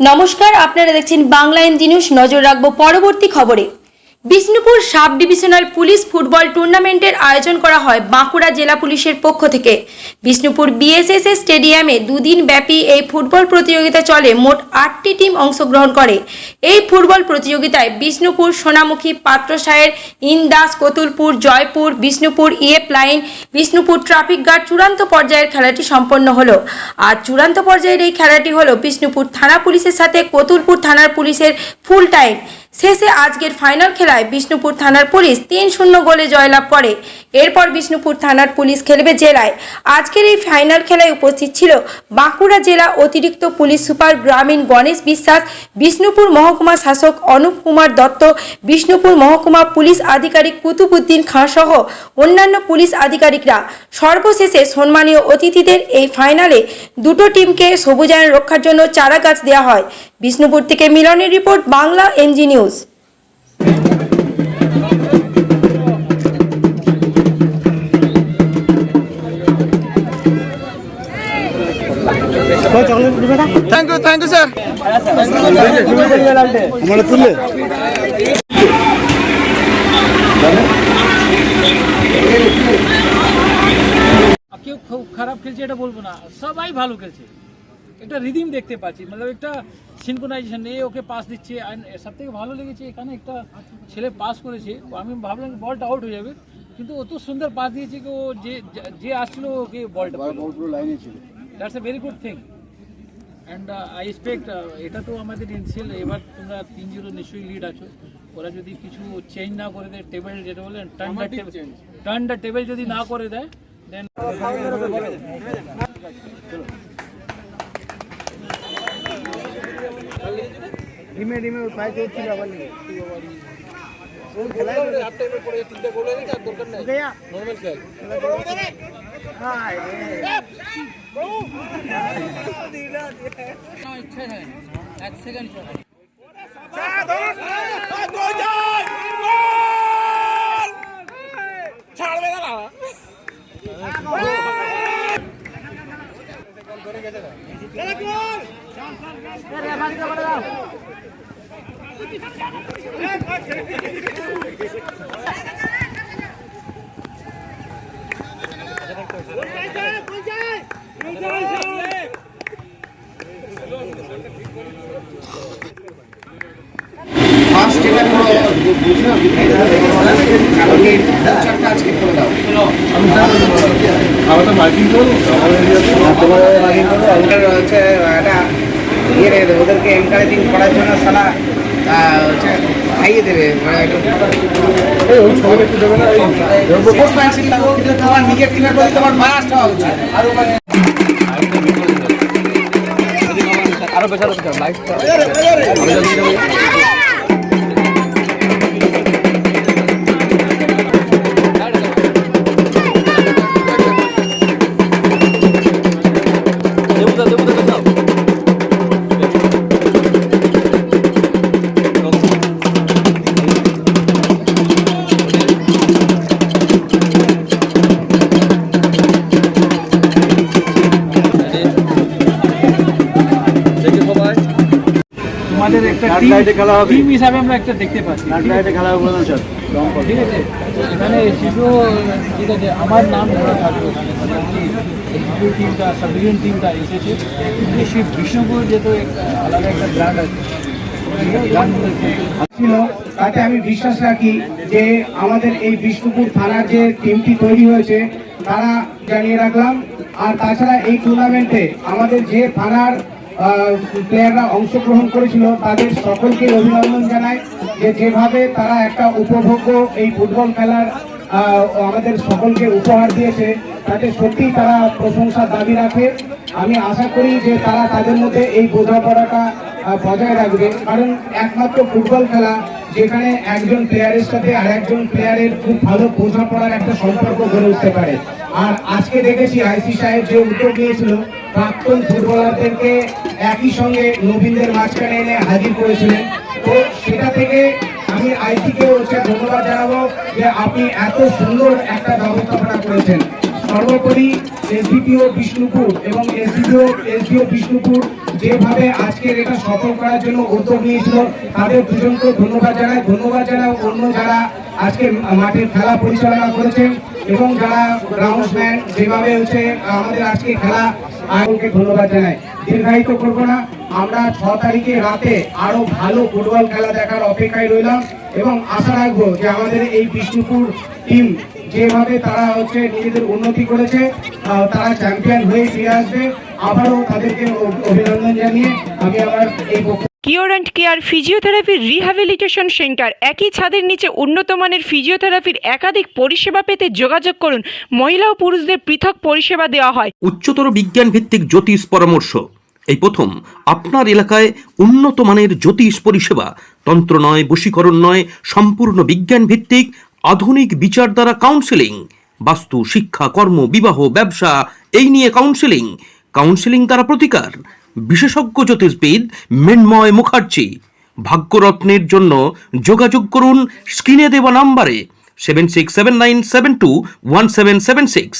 নমস্কার আপনারা দেখছেন বাংলা নিউজ। নজর রাখব পরবর্তী খবরে। Bishnupur sub divisional police football টুর্নামেন্টের আয়োজন করা হয় বাঁকুড়া জেলা পুলিশের পক্ষ থেকে। বিষ্ণুপুর বিএসএসএস স্টেডিয়ামে দুদিন ব্যাপী এই ফুটবল প্রতিযোগিতা চলে, মোট আটটি টিম অংশগ্রহণ করে। এই ফুটবল প্রতিযোগিতায় Bishnupur, Sonamukhi Patrasayer Indas, Kotulpur, Joypur, Bishnupur EF line Bishnupur traffic guard চূড়ান্ত পর্যায়ের খেলাটি সম্পন্ন হলো। আর চূড়ান্ত পর্যায়ের এই খেলাটি হলো বিষ্ণুপুর থানা পুলিশের সাথে কতুলপুর থানার পুলিশের ফুল টাইম। শেষে আজকের ফাইনাল খেলায় বিষ্ণুপুর থানার পুলিশ তিন শূন্য গোলে জয়লাভ করে। এরপর বিষ্ণুপুর থানার পুলিশ খেলবে জেলায়। আজকের এই ফাইনাল খেলায় উপস্থিত ছিল বাঁকুড়া জেলা অতিরিক্ত পুলিশ সুপার গ্রামীণ গণেশ বিশ্বাস, বিষ্ণুপুর মহকুমা শাসক অনুপ কুমার দত্ত, বিষ্ণুপুর মহকুমা পুলিশ আধিকারিক কুতুবুদ্দিন খাঁ সহ অন্যান্য পুলিশ আধিকারিকরা। সর্বশেষে সম্মানীয় অতিথিদের এই ফাইনালে দুটো টিমকে সবুজায়ন রক্ষার জন্য চারা গাছ দেওয়া হয়। বিষ্ণুপুর থেকে মিলনের report, Bangla NG news. Thank you thank you sir আমরা তুললে কেউ খুব খারাপ খেলছে এটা বলব না। সবাই ভালো খেলছে। একটা রিদিম দেখতে পাচ্ছি। মানে একটা সিনকোনাইজেশন এ ওকে পাস দিচ্ছে। আর সব থেকে ভালো লেগেছে এখানে একটা ছেলে পাস করেছে। আমি ভাবলাম বলটা আউট হয়ে যাবে। কিন্তু অত সুন্দর পাস দিয়েছে। কি ও যে যে আসছিল ওকে বলটা লাইনে ছিল। That's a very good thing and I expect এটা তো আমাদের ইনসিল এবার তোমরা তিন জিরো নিশ্চয়ই লিড আছো। ওরা যদি কিছু চেঞ্জ না করে দেয় টেবিল যেটা বলে turn the table turn the table যদি না করে দেয় দেন ডিমে ডিমে ওই পায়ে চোট ছিল আবার নিয়ে এক সেকেন্ড ফার্স্ট এটা পুরো বুঝলাম আজকে দাও আমরা হচ্ছে একটা ইয়ে ওদেরকে এনকারেজিং করার জন্য সালা হচ্ছে খাইয়ে দেবে মানে তোমার নিজের টিমের তোমার মাস্ট হওয়া উচিত। তোমাদের একটা টিম খেলা হবে। টিম হিসাবে আমরা একটা দেখতে পাচ্ছি। নাট লাইটে খেলা হবে বললাম স্যার। ঠিক আছে? এখানে ঠিক আছে আমার নাম ধরা থাকবে ওখানে মানে কি এক্সিকিউটিভ টিমটা সাব ডিভিশন টিমটা এসেছে সেই বিষ্ণুপুর যেহেতু আলাদা একটা ব্র্যান্ড আছে। ছিল তাতে আমি বিশ্বাস রাখি যে আমাদের এই বিষ্ণুপুর থানার যে টিমটি তৈরি হয়েছে তারা জানিয়ে রাখলাম। আর তাছাড়া এই টুর্নামেন্টে আমাদের যে থানার প্লেয়াররা অংশগ্রহণ করেছিল, তাদের সকলকে অভিনন্দন জানায় যে যেভাবে তারা একটা উপভোগ্য এই ফুটবল খেলার আমাদের সকলকে উপহার দিয়েছে, তাতে সত্যি তারা প্রশংসা দাবি রাখে। আমি আশা করি যে তারা তাদের মধ্যে এই বোঝাপড়াটা বজায় রাখবে। কারণ একমাত্র ফুটবল খেলা যেখানে একজন প্লেয়ারের সাথে আর একজন প্লেয়ারের খুব ভালো বোঝাপড়ার একটা সম্পর্ক গড়ে উঠতে পারে। আর আজকে দেখেছি আইসি সাহেব যে উদ্যোগ নিয়েছিল প্রাক্তন ফুটবলারদেরকে একই সঙ্গে নবীনদের মাঝখানে এনে হাজির করেছিলেন। তো সেটা থেকে আমি আইসিকে হচ্ছে ধন্যবাদ জানাব যে আপনি এত সুন্দর একটা ব্যবস্থাপনা করেছেন। সর্বোপরি এসডিপিও বিষ্ণুপুর এবং এসডিপিও, এসডিও বিষ্ণুপুর যেভাবে আজকের এটা সফল করার জন্য উদ্যোগ নিয়েছিল, তাদের দুজনকে ধন্যবাদ জানাই। ধন্যবাদ জানাই অন্য যারা আজকে মাঠের খেলা পরিচালনা করেছেন এবং যারা গ্রাউন্ডসম্যান যেভাবে হচ্ছে আমাদের আজকে খেলা আয়োজনকে ধন্যবাদ জানাই। দীর্ঘায়িত করব না, আমরা ছ তারিখে রাতে আরও ভালো ফুটবল খেলা দেখার অপেক্ষায় রইলাম এবং আশা রাখব যে আমাদের এই বিষ্ণুপুর টিম যেভাবে তারা হচ্ছে নিজেদের উন্নতি করেছে তারা চ্যাম্পিয়ন হয়ে ফিরে আসবে। আবারও তাদেরকে অভিনন্দন জানিয়ে আমি আমার এই কিওর অ্যান্ড কেয়ার ফিজিওথেরাপির রিহ্যাবিলিটেশন সেন্টার একই ছাদের নিচে উন্নত মানের ফিজিওথেরাপির একাধিক পরিষেবা পেতে যোগাযোগ করুন। মহিলা ও পুরুষদের পৃথক পরিষেবা দেওয়া হয়। উচ্চতর বিজ্ঞান ভিত্তিক জ্যোতিষ পরামর্শ। এই প্রথম আপনার এলাকায় উন্নত মানের জ্যোতিষ পরিষেবা। তন্ত্র নয় বশীকরণ নয় সম্পূর্ণ বিজ্ঞান ভিত্তিক আধুনিক বিচার দ্বারা কাউন্সেলিং বাস্তু শিক্ষা, কর্ম, বিবাহ, ব্যবসা, এই নিয়ে কাউন্সেলিং কাউন্সেলিং দ্বারা প্রতিকার। বিশেষজ্ঞ জ্যোতিষবিদ মৃন্ময় মুখার্জি, ভাগ্যরত্নের জন্য যোগাযোগ করুন স্ক্রিনে দেওয়া নাম্বারে seven six seven nine seven two one seven seven six